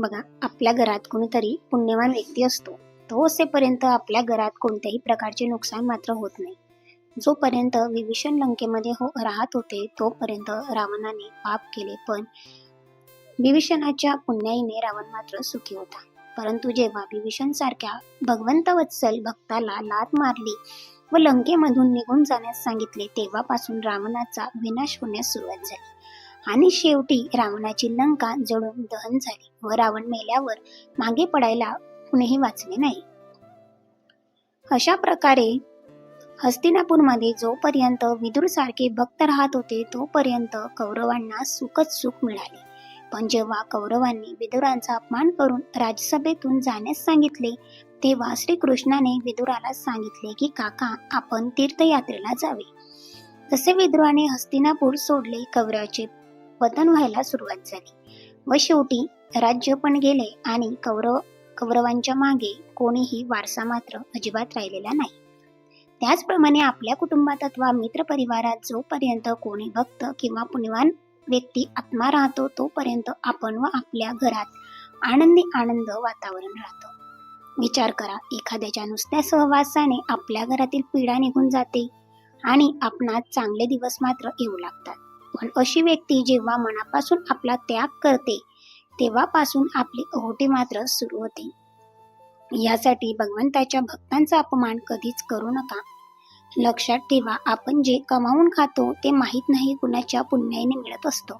बघा आपल्या घरात कोणीतरी पुण्यवान व्यक्ती असतो. तो असेपर्यंत आपल्या घरात कोणत्याही प्रकारचे नुकसान मात्र होत नाही. जोपर्यंत विभीषण लंकेमध्ये हो राहत होते तोपर्यंत रावणाने पाप केले पण विभीषणाच्या पुण्याईने रावण मात्र सुखी होता. परंतु जेव्हा विभीषण सारख्या भगवंत वत्सल भक्ताला लात मारली व लंकेमधून निघून जाण्यास सांगितले तेव्हापासून रावणाचा विनाश होण्यास सुरुवात झाली. आणि शेवटी रावणाची लंका जळून दहन झाली. व रावण मेल्यावर मागे पडायला कुणीही वाचले नाही. अशा प्रकारे हस्तिनापूरमध्ये जोपर्यंत विदुर सारखे भक्त राहत होते तोपर्यंत कौरवांना सुखच सुख मिळाले. पण जेव्हा कौरवांनी विदुरांचा अपमान करून राजसभेतून जाण्यास सांगितले तेव्हा श्रीकृष्णाने विदुराला सांगितले की काका आपण तीर्थयात्रेला जावे. तसे विदुराने हस्तिनापूर सोडले. कौरवाचे पतन व्हायला सुरुवात झाली. व शेवटी राज्य पण गेले आणि कौरव कौरवांच्या मागे कोणीही वारसा मात्र अजिबात राहिलेला नाही. त्याचप्रमाणे आपल्या कुटुंबात अथवा मित्रपरिवारात जोपर्यंत कोणी भक्त किंवा पुण्यवान व्यक्ती आत्मा राहतो तोपर्यंत आपण व आपल्या घरात आनंदी आनंद वातावरण राहतं. विचार करा एखाद्याच्या नुसत्या सहवासाने आपल्या घरातील पीडा निघून जाते आणि आपणात चांगले दिवस मात्र येऊ लागतात. पण अशी व्यक्ती जेव्हा मनापासून आपला त्याग करते तेव्हापासून आपली ओहोटी मात्र सुरू होते. यासाठी भगवंताच्या भक्तांचा अपमान कधीच करू नका. लक्षात ठेवा आपण जे कमावून खातो ते माहीत नाही कुणाच्या पुण्याने मिळत असतो.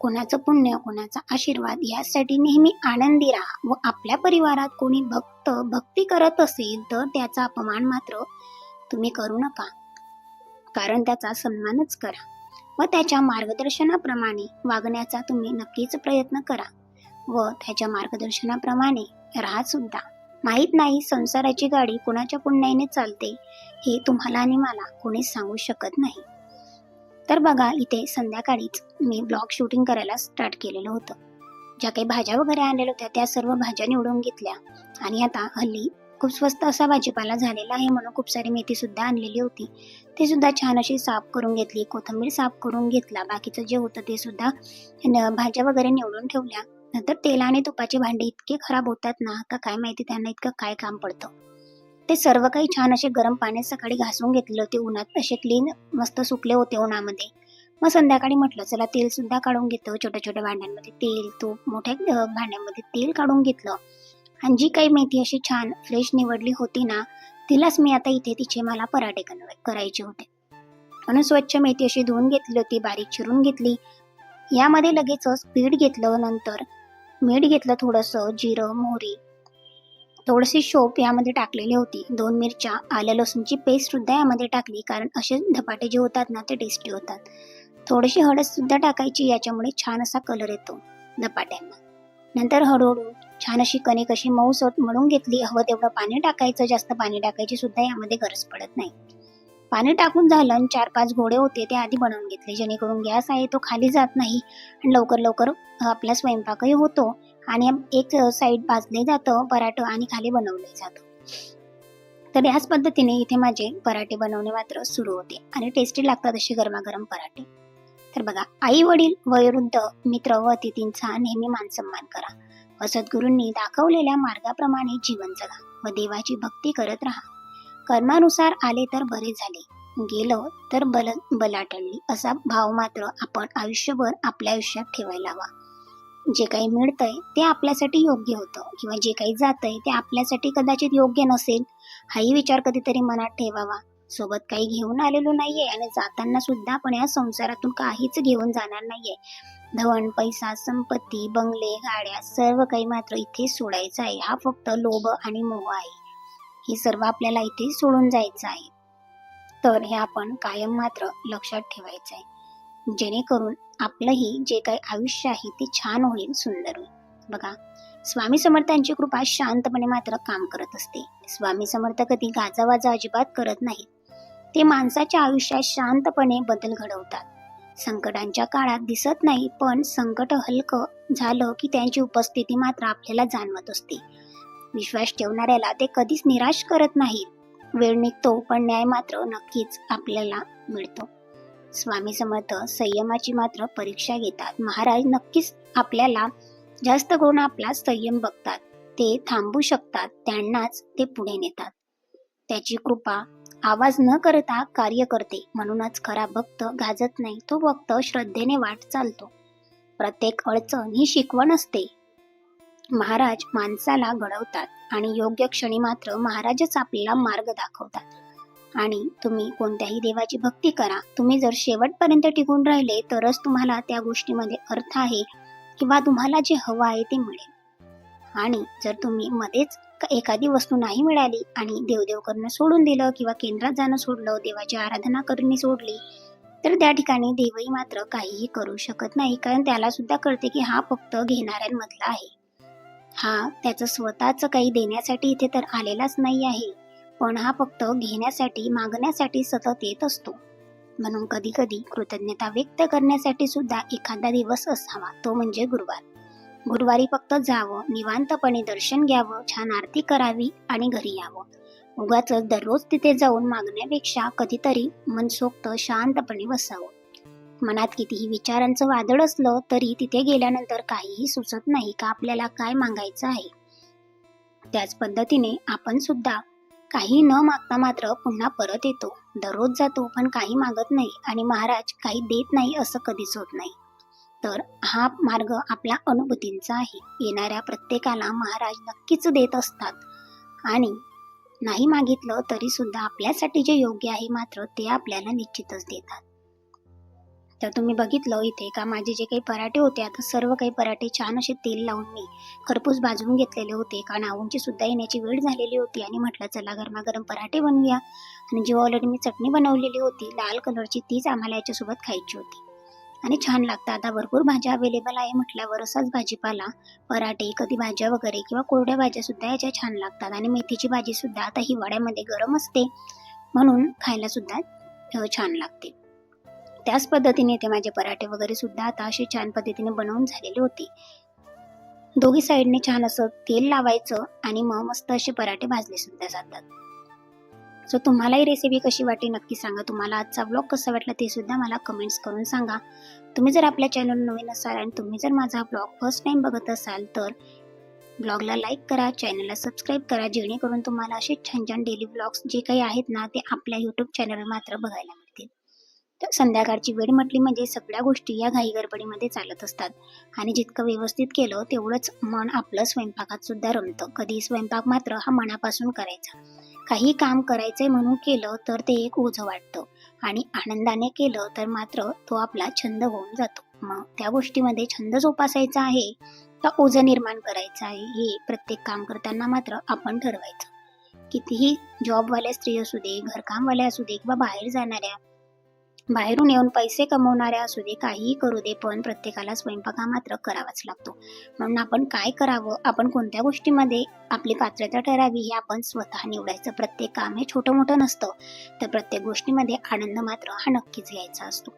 कोणाचं पुण्य कोणाचा आशीर्वाद यासाठी नेहमी आनंदी राहा व आपल्या परिवारात कोणी भक्त भक्ती करत असेल तर त्याचा अपमान मात्र तुम्ही करू नका. कारण त्याचा सन्मानच करा. व त्याच्या मार्गदर्शनाप्रमाणे वागण्याचा तुम्ही नक्कीच प्रयत्न करा व त्याच्या मार्गदर्शनाप्रमाणे राहा सुद्धा. माहीत नाही संसाराची गाडी कुणाच्या पुण्याने चालते हे तुम्हाला आणि मला कोणीच सांगू शकत नाही. तर बघा इथे संध्याकाळीच मी ब्लॉग शूटिंग करायला स्टार्ट केलेलं होतं. ज्या काही भाज्या वगैरे आणलेल्या होत्या त्या सर्व भाज्या निवडून घेतल्या आणि आता हल्ली खूप स्वस्त असा भाजीपाला झालेला आहे म्हणून खूप सारी मेथी सुद्धा आणलेली होती. ते सुद्धा छान अशी साफ करून घेतली कोथंबीर साफ करून घेतला. बाकीचं जे होतं ते सुद्धा भाज्या वगैरे निवडून ठेवल्या. नंतर तेल आणि तुपाचे भांडे इतके खराब होतात ना का काय माहिती त्यांना इतकं काय काम पडतं. ते सर्व काही छान असे गरम पाण्यात सकाळी घासून घेतले होते उन्हात. असे क्लीन मस्त सुकले होते उन्हामध्ये. मग संध्याकाळी म्हटलं चला तेल सुद्धा काढून घेतो छोट्या छोट्या भांड्यांमध्ये तेल तूप मोठ्या भांड्यांमध्ये तेल काढून घेतलं. आणि जी काही मेथी अशी छान फ्रेश निवडली होती ना तिलाच मी आता इथे तिचे मला पराठे करायचे होते. म्हणून स्वच्छ मेथी अशी धुवून घेतली होती बारीक चिरून घेतली. यामध्ये लगेचच पीठ घेतलं नंतर मीठ घेतलं थोडंसं जिरं मोहरी थोडीशी शोप यामध्ये टाकलेली होती. दोन मिरच्या आल्या लसूणची पेस्ट सुद्धा यामध्ये टाकली कारण असे धपाटे जे होतात ना ते टेस्टी होतात. थोडीशी हळद सुद्धा टाकायची याच्यामुळे छान असा कलर येतो धपाट्यांना. नंतर हळूहळू छान अशी कणिक अशी मऊसट मळून घेतली. हवं तेवढं पाणी टाकायचं. जास्त पाणी टाकायची सुद्धा यामध्ये गरज पडत नाही. पाणी टाकून झालं आणि चार पाच घोडे होते ते आधी बनवून घेतले. जेणेकरून गॅस आहे तो खाली जात नाही आणि लवकर लवकर आपला स्वयंपाकही होतो आणि एक साईड भाजले जातं पराठं आणि खाली बनवले जातं. तर याच पद्धतीने इथे माझे पराठे बनवणे मात्र सुरू होते आणि टेस्टी लागतात असे गरमागरम पराठे. तर बघा आई वडील वयोवृद्ध मित्र व अतिथींचा नेहमी मानसन्मान करा. व सद्गुरूंनी दाखवलेल्या मार्गाप्रमाणे जीवन जगा व देवाची भक्ती करत राहा. कर्मानुसार आले तर बरे झाले. गेलं तर बल बलाटली असा भाव मात्र आपण आयुष्यभर आपल्या आयुष्यात ठेवायला हवा. जे काही मिळतंय ते आपल्यासाठी योग्य होतं किंवा जे काही जातंय ते आपल्यासाठी कदाचित योग्य नसेल हाही विचार कधीतरी मनात ठेवावा. सोबत काही घेऊन आलेलो नाहीये आणि जाताना सुद्धा आपण या संसारातून काहीच घेऊन जाणार नाहीये. धन पैसा संपत्ती बंगले गाड्या सर्व काही मात्र इथे सोडायचं आहे. हा फक्त लोभ आणि मोह आहे. हे सर्व आपल्याला इथे सोडून जायचं आहे. तर हे आपण कायम मात्र लक्षात ठेवायचं आहे. जेणेकरून आपलंही जे काही आयुष्य आहे ते छान होईल सुंदर होईल. बघा स्वामी समर्थांची कृपा शांतपणे मात्र काम करत असते. स्वामी समर्थ कधी गाजावाजा अजिबात करत नाहीत. ते माणसाच्या आयुष्यात शांतपणे बदल घडवतात. संकटांच्या काळात दिसत नाही पण संकट हलकं झालं की त्यांची उपस्थिती मात्र आपल्याला जाणवत असते. विश्वास ठेवणाऱ्याला ते कधीच निराश करत नाहीत. वेळ निघतो पण न्याय मात्र नक्कीच आपल्याला मिळतो. स्वामी समर्थ संयमाची मात्र परीक्षा घेतात. महाराज नक्कीच आपल्याला जास्त करून आपला संयम बघतात. ते थांबू शकतात त्यांनाच ते पुढे नेतात. त्याची कृपा आवाज न करता कार्य करते. म्हणूनच खरा भक्त गाजत नाही तो भक्त श्रद्धेने वाट चालतो. प्रत्येक अडचण ही शिकवण असते. महाराज माणसाला घडवतात आणि योग्य क्षणी मात्र महाराजच आपल्याला मार्ग दाखवतात. आणि तुम्ही कोणत्याही देवाची भक्ती करा. तुम्ही जर शेवटपर्यंत टिकून राहिले तरच तुम्हाला त्या गोष्टीमध्ये अर्थ आहे किंवा तुम्हाला जे हवं आहे ते मिळेल. आणि जर तुम्ही मध्येच एखादी वस्तू नाही मिळाली आणि देवदेव करणं सोडून दिलं किंवा केंद्रात जाणं सोडलं देवाची आराधना करणे सोडली तर त्या ठिकाणी देवही मात्र काहीही करू शकत नाही. कारण त्याला सुद्धा कळते की हा फक्त घेणाऱ्यांमधला आहे. हा त्याचं स्वतःच काही देण्यासाठी इथे तर आलेलाच नाही आहे पण हा फक्त घेण्यासाठी मागण्यासाठी सतत येत असतो. म्हणून कधी कधी कृतज्ञता व्यक्त करण्यासाठी सुद्धा एखादा दिवस असावा तो म्हणजे गुरुवार. गुरुवारी फक्त जावं निवांतपणे दर्शन घ्यावं छान आरती करावी आणि घरी यावं. उगाच दररोज तिथे जाऊन मागण्यापेक्षा कधीतरी मनसोक्त शांतपणे बसावं. मनात कितीही विचारांचं वादळ असलं तरी तिथे गेल्यानंतर काहीही सुचत नाही का आपल्याला काय मागायचं आहे? त्याच पद्धतीने आपण सुद्धा काही न मागता मात्र पुन्हा परत येतो. दररोज जातो पण काही मागत नाही आणि महाराज काही देत नाही असं कधीच होत नाही. तर हा मार्ग आपल्या अनुभूतींचा आहे. येणाऱ्या प्रत्येकाला महाराज नक्कीच देत असतात. आणि नाही मागितलं तरी सुद्धा आपल्यासाठी जे योग्य आहे मात्र ते आपल्याला निश्चितच देतात. तर तुम्ही बघितलं इथे का माझे जे काही पराठे होते आता सर्व काही पराठे छान असे तेल लावून मी खरपूस भाजून घेतलेले होते. कारण आवूंची सुद्धा येण्याची वेळ झालेली होती आणि म्हटलं चला गरमागरम पराठे बनवूया. आणि जी ऑलरेडी मी चटणी बनवलेली होती लाल कलरची तीच आम्हाला याच्यासोबत खायची होती. आणि छान लागतं. आता भरपूर भाज्या अवेलेबल आहे म्हटल्यावर असाच भाजीपाला पराठे कधी भाज्या वगैरे किंवा कोरड्या भाज्यासुद्धा याच्या छान लागतात. आणि मेथीची भाजीसुद्धा आता हिवाळ्यामध्ये गरम असते म्हणून खायलासुद्धा छान लागते. त्याच पद्धतीने ते माझे पराठे वगैरे सुद्धा आता असे छान पद्धतीने बनवून झालेले होते. दोघी साईडने छान असं तेल लावायचं आणि मग मस्त असे पराठे भाजले सुद्धा जातात. सो तुम्हाला ही रेसिपी कशी वाटली नक्की सांगा. तुम्हाला आजचा ब्लॉग कसा वाटला ते सुद्धा मला कमेंट्स करून सांगा. तुम्ही जर आपल्या चॅनल नवीन असाल आणि तुम्ही जर माझा ब्लॉग फर्स्ट टाइम बघत असाल तर ब्लॉगला लाईक करा चॅनलला सबस्क्राईब करा जेणेकरून तुम्हाला असे छान छान डेली ब्लॉग्स जे काही आहेत ना ते आपल्या यूट्यूब चॅनलवर मात्र बघायला मिळतील. तर संध्याकाळची वेळ म्हटली म्हणजे सगळ्या गोष्टी या घाई गडबडीमध्ये चालत असतात. आणि जितकं व्यवस्थित केलं तेवढंच मन आपलं स्वयंपाकात सुद्धा रमतं. कधी स्वयंपाक मात्र हा मनापासून करायचा. काही काम करायचंय म्हणून केलं तर ते एक ओझं वाटतं. आणि आनंदाने केलं तर मात्र तो आपला छंद होऊन जातो. मग त्या गोष्टीमध्ये छंद जोपासायचा आहे का ओझं निर्माण करायचं आहे हे प्रत्येक काम करताना मात्र आपण ठरवायचं. कितीही जॉबवाल्या स्त्री असू दे घरकामवाल्या असू दे किंवा बाहेर जाणाऱ्या बाहेरून येऊन पैसे कमवणाऱ्या असू दे काहीही करू दे पण प्रत्येकाला स्वयंपाक हा मात्र करावाच लागतो. म्हणून आपण काय करावं? आपण कोणत्या गोष्टीमध्ये आपली पात्रता ठरावी हे आपण स्वतः निवडायचं. प्रत्येक काम हे छोटं मोठं नसतं तर प्रत्येक गोष्टीमध्ये आनंद मात्र हा नक्कीच घ्यायचा असतो.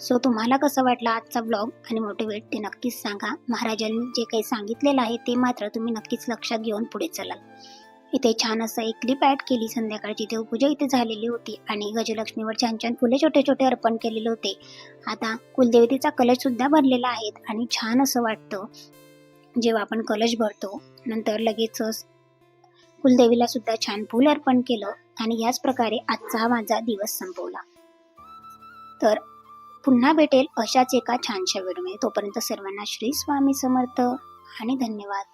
सो तुम्हाला कसं वाटलं आजचा ब्लॉग आणि मोटिवेट ते नक्कीच सांगा. महाराजांनी जे काही सांगितलेलं आहे ते मात्र तुम्ही नक्कीच लक्षात घेऊन पुढे चलाल. इथे छान असं एक क्लिप ॲड केली. संध्याकाळची देवपूजा इथे झालेली होती आणि गजलक्ष्मीवर छान छान फुले छोटे छोटे अर्पण केलेले होते. आता कुलदेवतेचा कलश सुद्धा भरलेला आहे आणि छान असं वाटतं. जेव्हा आपण कलश भरतो नंतर लगेचच कुलदेवीला सुद्धा छान फूल अर्पण केलं आणि याच प्रकारे आजचा माझा दिवस संपवला. तर पुन्हा भेटेल अशाच एका छानशा व्हिडिओमध्ये तोपर्यंत सर्वांना श्री स्वामी समर्थ आणि धन्यवाद.